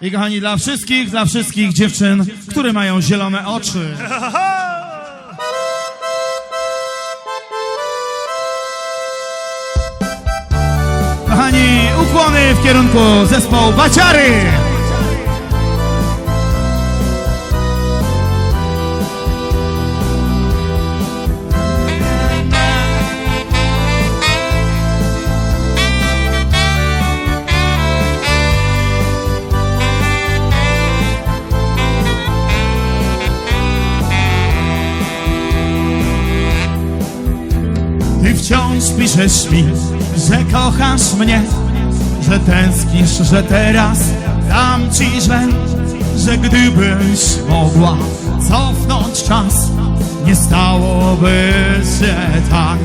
I kochani, dla wszystkich, dla wszystkich dziewczyn, które mają zielone oczy. Kochani, ukłony w kierunku zespołu Baciary. Wciąż piszesz mi, że kochasz mnie, że tęsknisz, że teraz dam ci żel, że gdybyś mogła cofnąć czas, nie stałoby się tak.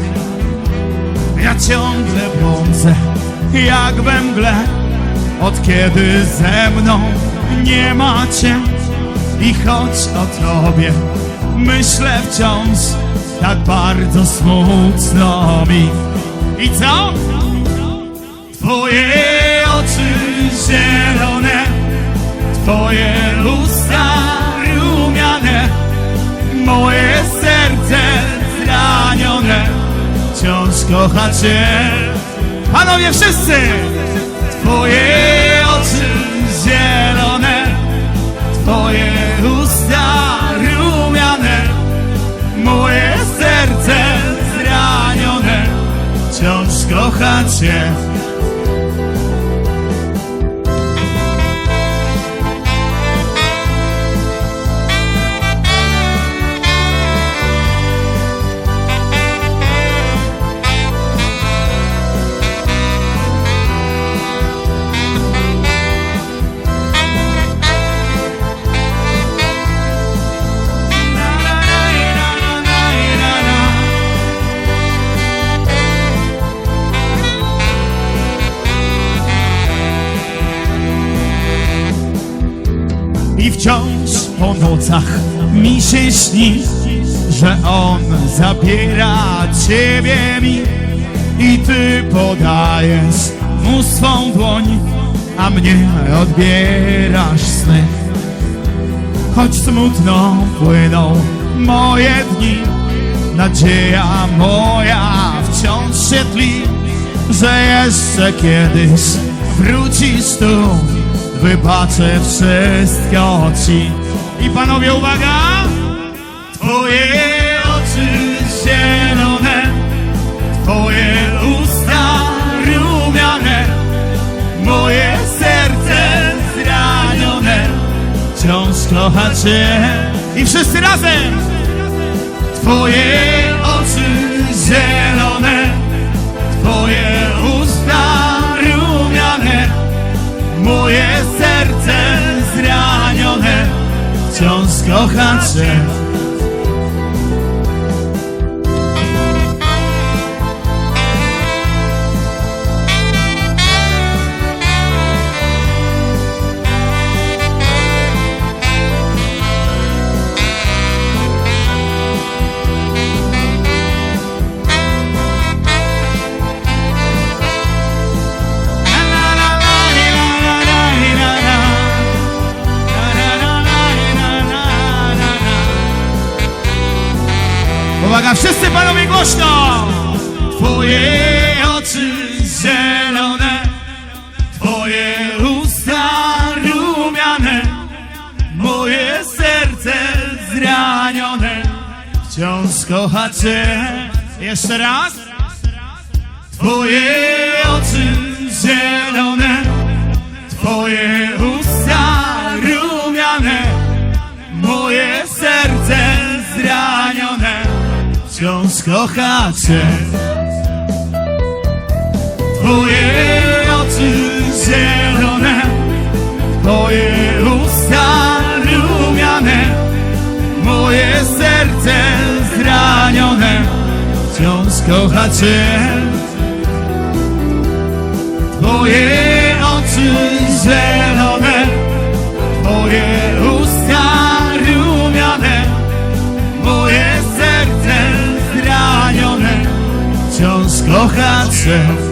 Ja ciągle błądzę, jak we mgle, od kiedy ze mną nie ma cię. I choć o tobie myślę wciąż, tak bardzo smutno mi. I co? Twoje oczy zielone, Twoje usta rumiane, moje serce zranione, wciąż kocha Cię. Panowie wszyscy! Twoje wciąż po nocach mi się śni, że on zabiera ciebie mi i ty podajesz mu swą dłoń, a mnie odbierasz sny. Choć smutno płyną moje dni, nadzieja moja wciąż się tli, że jeszcze kiedyś wrócisz tu, wybaczę wszystko ci. I panowie, uwaga! Twoje oczy zielone, Twoje usta rumiane, moje serce zranione, wciąż kocha Cię. I wszyscy razem! Twoje wciąż kocha Wszyscy panowie głośno! Twoje oczy zielone, Twoje usta rumiane, moje serce zranione, wciąż kocha Cię. Jeszcze raz. Twoje oczy zielone, Twoje usta ksiądz kocha cię Twoje oczy zielone Twoje usta rumiane Moje serce zranione. Ksiądz kocha cię Twoje oczy zielone Twoje usta myself